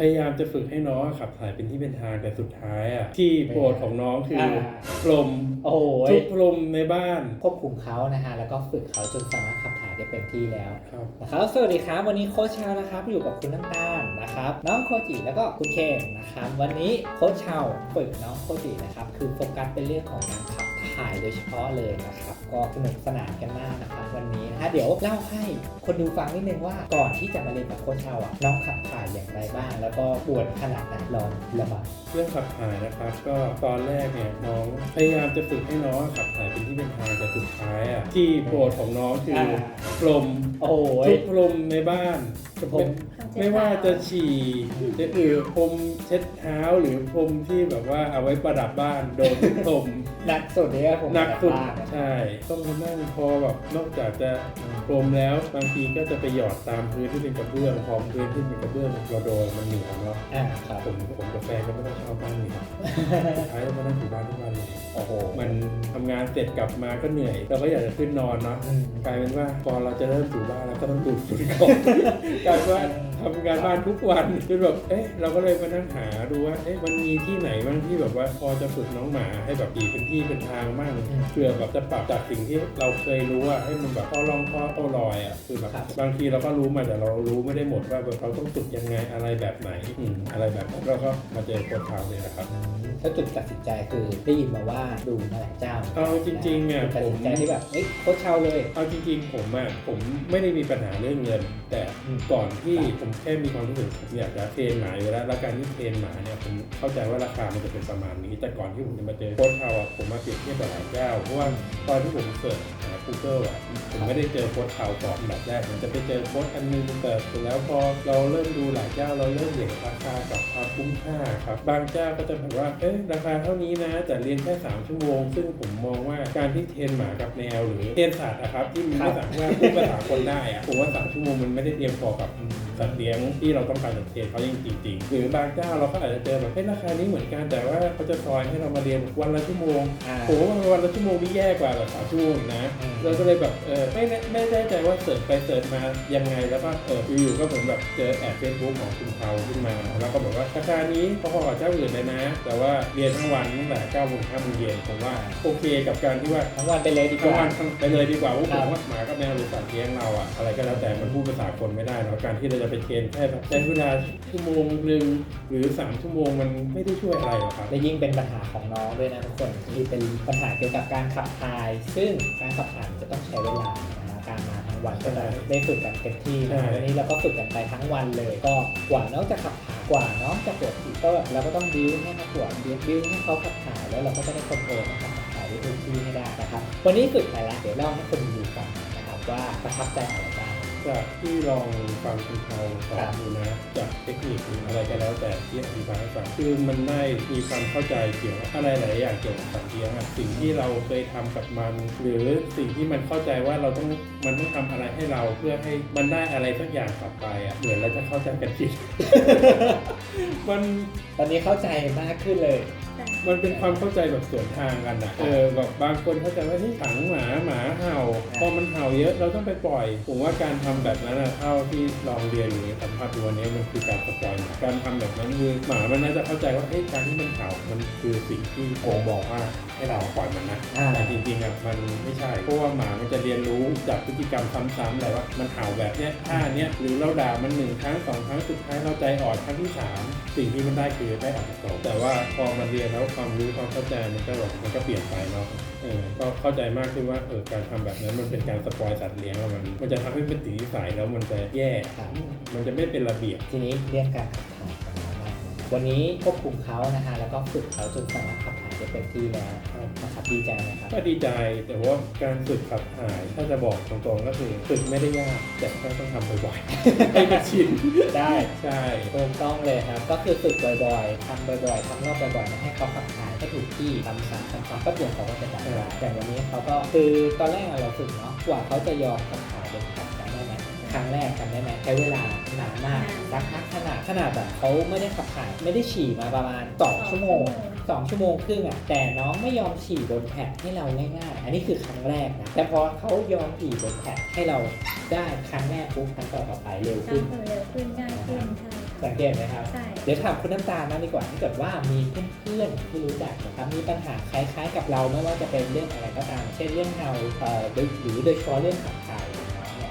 พยายามจะฝึกให้น้องขับถ่ายเป็นที่เป็นทางแต่สุดท้ายอะที่โปรดของน้องคืออา พรมโอ้โหทุกพรมในบ้านควบคุมเขานะฮะแล้วก็ฝึกเขาจนสามารถขับถ่ายได้เต็มที่แล้วครับ นะครับสวัสดีครับวันนี้โค้ชชาวนะครับอยู่กับคุณน้ำตาลนะครับ น้องโคจิแล้วก็คุณเคนนะครับวันนี้โค้ชชาวฝึกน้องโคจินะครับคือโฟกัสเป็นเรื่องของการขับถ่ายโดยเฉพาะเลยนะครับก็สนุกสนานกันมากนะครับวั นนี้นะฮะเดี๋ยวเล่าให้คนดูฟังนิดนึงว่าก่อนที่จะมาเรียนกับโค้ชชาวอะน้องขับถ่ายอย่างไรบ้าง แล้วก็ปวดขนาดไหนลองระบายเรื่องขับถ่ายนะครับ ก็ตอนแรกเนี่ยน้องพยายามจะฝึกให้น้องขับถ่ายเป็นที่เป็นทางแต่สุดท้ายอะที่โปรดของน้องคืออาพรมโอ้โหทุกพรมในบ้านคือผมไม่ว่าจะฉี่จะอือพรมเช็ดเท้าหรือพรมที่แบบว่าเอาไว้ประดับบ้านโดนทุกพรมหนักสุดเนี่ยผมหนักสุดบ้านอะใช่ต้องมานั่งพอแบบนอกจากจะพรมแล้วบางทีก็จะไปหยอดตามพื้นที่เป็นกระเบื้องพอพื้นที่เป็นกระเบื้องเราโดนมันเหนียวเนาะอ่าครับผมผมกับแฟนก็ไม่ต้องชอบบ้านเหนียวสุดท้ายก็มานั่งอยู่บ้านทุกวันเลยโอ้โหมันทำงานเสร็จกลับมาก็เหนื่อยเราก็อยากจะขึ้นนอนเนาะอืมกลายเป็นว่าพอเราจะเริ่มถูบ้านเราก็ต้องดูดฝุ่นก่อนกลายเป็นว่าทำงานบ้านทุกวันจนแบบเอ๊ะเราก็เลยมานั่งหาดูว่าเอ๊ะมันมีที่ไหนบ้างที่แบบว่าพอจะฝึกน้องหมาให้แบบดีเป็นที่เป็นทางบ้างเพื่อแบบจะปรับจากสิ่งที่เราเคยรู้อะให้มันแบบข้อลองข้อโต้ลอยอะคือแบบบางทีเราก็รู้มาแต่เรารู้ไม่ได้หมดว่าแบบเราต้องฝึกยังไงอะไรแบบไหนอืมอะไรแบบนั้นเราก็มาเจอโค้ชเขาเลยนะครับ ถ้าจุดตัดสินใจคือได้ยินมาว่าดูมาหลายเจ้าเอาจริงๆอะตัดผมสินใจที่แบบเฮ้ยโค้ชเช่าเลย เอาจริงๆผมอะผมไม่ได้มีปัญหาเรื่องเงิน แต่อืมก่อนที่ผมแค่มีความรู้สึกผมอยากจะเทรนหมาอยู่แล้วแล้วการที่เทรนหมาเนี่ยผมเข้าใจว่าราคามันจะเป็นประมาณนี้ แต่ก่อนที่ผมจะมาเจอโค้ชเขาอะผมมาเปรียบเทียบกับหลายเจ้าเพราะว่าตอนที่ผมเสิร์ชหา Google อะผมไม่ได้เจอโค้ชเขาก่อนแบบแรกผมจะไปเจอโค้ชอันนึงแต่เสร็จแล้วพอเราเริ่มดูหลายเจ้าเราเริ่มเห็นราคากับความคุ้มค่าครับบางเจ้าก็จะแบบว่าเอ๊ะราคาเท่านี้นะแต่เรียนแค่สามชั่วโมง ซึ่งผมมองว่าการที่เทรนหมากับแมวหรือเทรนสัตว์นะครับที่มันไม่สามารถพูดภาษาคนได้อะผมว่าสามชั่วโมงมันไม่ได้เตรียมพอกับสัตว์เลี้ยงที่เราต้องการจะเทรนเขาจริงๆหรือบางเจ้าเราก็อาจจะเจอแบบเฮ้ยราคานี้เหมือนกันแต่ว่าเขาจะซอยให้เรามาเรียนวันละชั่วโมงอ่าผมว่าวันละชั่วโมงนี่แย่กว่าแบบสามชั่วโมงอีกนะอืมเราก็เลยแบบเออไม่แน่ไม่แน่ใจว่าเสิร์ชไปเสิร์ชมายังไงแล้วก็เอออยู่ๆก็เหมือนแบบเจอแอดเฟซบุ๊กของคุณเขาขึ้นมา แล้วก็บอกว่าราคานี้พอๆกับเจ้าอื่นเลยนะ แต่ว่าเรียนทั้งวันตั้งแต่เก้าโมงห้าโมงเย็นผมว่าโอเคกับการที่ว่าทั้งวันไปเลยดีกทั้งว่า วันทั้งไปเลยดีกว่าเพราะคผรับมว่าหมากับแมวหรือสัตว์เลี้ยงเราอะอะไรก็แล้วแต่มันพูดภาษาคนไม่ได้เนาะการที่เราจะไปเทรนแค่แบบใช้เวลาชั่วโมงหนึ่งหรือสามชั่วโมงมันไม่ได้ช่วยอะไรหรอกครับ และยิ่งเป็นปัญหาของน้องด้วยนะทุกคนที่เป็นปัญหาเกี่ยวกับการขับถ่าย ซึ่งการขับถ่ายมันจะต้องใช้เวลานะฮะ การมาทั้งวันก็จะได้ฝึกกันเต็มที่นะใช่วันนี้เราก็ฝึกกันไปทั้งวันเลย ก็กว่าน้องจะขับถ่ายกว่าน้องจะปวดฉี่ก็เราก็ต้องบิ้วให้เขาปวดบิ้วบิ้วให้เขาขับถ่ายแล้วเราก็จะได้คอนโทรลให้เขาขับถ่ายได้เต็มที่ให้ได้นะครับ วันนี้ฝึกไปแล้วเดี๋ยวเล่าให้คนดูฟังนะครับว่าประทับใจอะไรบ้าง จากที่ลองฟังคุณเขาสอนดูนะจากเทคนิคหรืออะไรก็แล้วแต่ที่อธิบายให้ฟังคือมันได้มีความเข้าใจเกี่ยวกับอะไรหลายอย่างเกี่ยวกับสัตว์เลี้ยงอะสิ่งที่เราเคยทำกับมัน หรือสิ่งที่มันเข้าใจว่าเราต้องมันต้องทำอะไรให้เราเพื่อให้มันได้อะไรสักอย่างกลับไปอะเหมือนเราจะเข้าใจกันผิดมันตอนนี้เข้าใจมากขึ้นเลย มันเป็นความเข้าใจแบบสวนทางกันอะเออแบบบางคนเข้าใจว่าที่ขังหมาหมาเห่า พอมันเห่าเยอะเราต้องไปปล่อย ผมว่าการทำแบบนั้นอะเท่าที่ลองเรียนหรือสัมผัสดูวันนี้มันคือการปล่อยหมาการทำแบบนั้นคือหมามันน่าจะเข้าใจว่าเอ้ยการที่มันเห่ามันคือสิ่งที่โงบอกว่าให้เราปล่อยมันนะอ่าแต่จริงๆอะมันไม่ใช่เพราะว่าหมามันจะเรียนรู้จากพฤติกรรมซ้ำๆเลยว่ามันเห่าแบบเนี้ยท่าเนี้ยหรือเราด่ามันหนึ่งครั้งสองครั้งสุดท้ายเราใจอ่อนครั้งที่สามสิ่งที่มันได้คือได้อ่อนสองแต่ว่าพอมันเรียนแล้วความรู้ความเข้าใจมันก็แบบมันก็เปลี่ยนไปเนาะเออก็เข้าใจมากขึ้นว่าเออการทำแบบนั้นมันเป็นการสปอยสัตว์เลี้ยงแล้วมันมันจะทำให้เป็นตินิสัยแล้วมันจะแย่ครับมันจะไม่เป็นระเบียบ ทีนี้เรียกการขับถ่ายของน้องบ้างวันนี้ควบคุมเขานะฮะแล้วก็ฝึกเขาจนสามารถขับ ถ่ายได้เต็มที่แล้วนะครับดีใจไหมครับก็ดีใจแต่ว่าการฝึกขับถ่ายถ้าจะบอกตรงๆก็คือฝึกไม่ได้ยากแต่แค่ต้องทำบ่อยๆให้มันชินได้ใช่ถูกต้องเลยครับก็คือฝึกบ่อยๆทำบ่อยๆทำรอบบ่อยๆนะให้เขาขับถ่ายให้ถูกที่ทำซ้ำทำซ้ำก็เปลี่ยนเขาก็จะได้อย่างวันนี้เขาก็คือตอนแรกอะเราฝึกเนาะกว่าเขาจะยอมขับถ่ายเป็นขับได้ไหมค รั้งแรกจำได้ไหมใช้เวลานานมากสักพักขนาดขนาดแบบเขาไม่ได้ขับถ่ายไม่ได้ฉี่มาประมาณสองชั่วโมงสองชั่วโมงครึ่งอะแต่น้องไม่ยอมฉี่บนแพดให้เราง่ายๆอันนี้คือครั้งแรกนะแต่พอเขายอมฉี่บนแพดให้เราได้ครั้งแรกปุ๊บครั้งต่อๆไปเร็วก็ขึ้นคือเร็วขึ้นง่ายขึ้นใช่สังเกตไหมครับใช่เดี๋ยวถามคุณน้ำตาลนะดีกว่าถ้าเกิดว่ามีเพื่อนๆที่รู้จักนะครับมีปัญหาคล้ายๆ กับเราไม่ว่าจะเป็นเรื่องอะไรก็ตาม เช่นเรื่องเฮาเอ่อหรือหรือโดยเฉพาะเรื่องขับ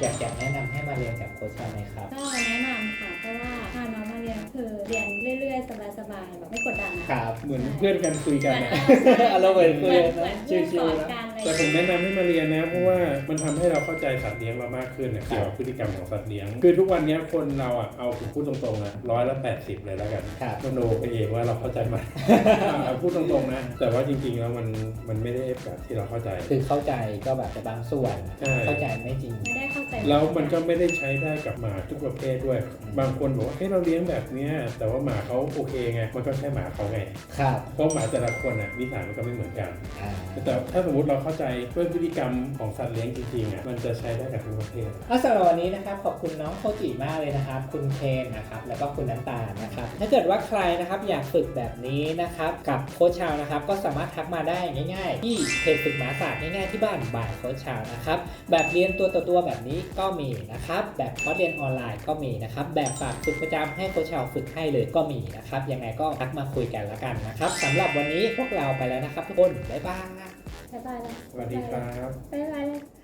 ถ่ายของน้องเนี่ยอยากจะแนะนำให้มาเรียนกับโค้ชชาไหมครับ ก็แนะนำค่ะ เพราะว่าพาน้องมาเรียนคือเรียนเรื่อยๆ สบายๆแบบไม่กดดันนะครับ เหมือนเพื่อนกันคุยกันนะอารมณ์เหมือนคุยเหมือนเพื่อนสอนกันอะไรอ แต่ย่างผมเงี้ยแนะนำให้มาเรียนนะ เพราะว่ามันทำให้เราเข้าใจสัตว์เลี้ยงเรามากขึ้นนะเกี่ยวกับพฤติกรรมของสัตว์เลี้ยง คือทุกวันนี้คนเราอะเอาผมพูดตรงๆนะร้อยละแปดสิบเลยแล้วกันครับ มโนไปเองว่าเราเข้าใจมันเอาพูดตรงๆนะ แต่ว่าจริงๆแล้วมันมันไม่ได้แบบที่เราเข้าใจ คือเข้าใจก็แบบแต่บางส่วน ใช่ เข้าใจไม่จริง ไม่ได้เข้าใจแล้วมันก็ไม่ได้ใช้ได้กับหมาทุกประเภทด้วย บางคนบอกว่าเฮ้ยเราเลี้ยงแบบเนี้ยแต่ว่าหมาเขาโอเคไงมันก็แค่หมาเขาไงครับเพราะหมาแต่ละคนอะนิสัยมันก็ไม่เหมือนกัน อ่า แต่ถ้าสมมติเราเข้าใจเรื่องพฤติกรรมของสัตว์เลี้ยงจริงๆอะมันจะใช้ได้กับทุกประเภทเอาสำหรับวันนี้นะครับขอบคุณน้องโคจิมากเลยนะครับ คุณเคนนะครับแล้วก็คุณน้ำตาลนะครับถ้าเกิดว่าใครนะครับอยากฝึกแบบนี้นะครับกับโค้ชชาวนะครับก็สามารถทักมาได้ง่าย ๆ ที่เพจฝึกหมาศาสตร์ง่ายๆที่บ้านบ่ายโค้ชชาวนะครับแบบเรียนตัวต่อตัวแบบนี้ก็มีนะครับแบบคอร์สเรียนออนไลน์ก็มีนะครับแบบฝากฝึกประจำให้โค้ชชาวฝึกให้เลยก็มีนะครับยังไงก็ทักมาคุยกันล้วกันนะครับสำหรับวันนี้พวกเราไปแล้วนะครับทุกคนบ๊ายบาย บ๊ายบายเลยสวัสดีครับ บ๊ายบายเลย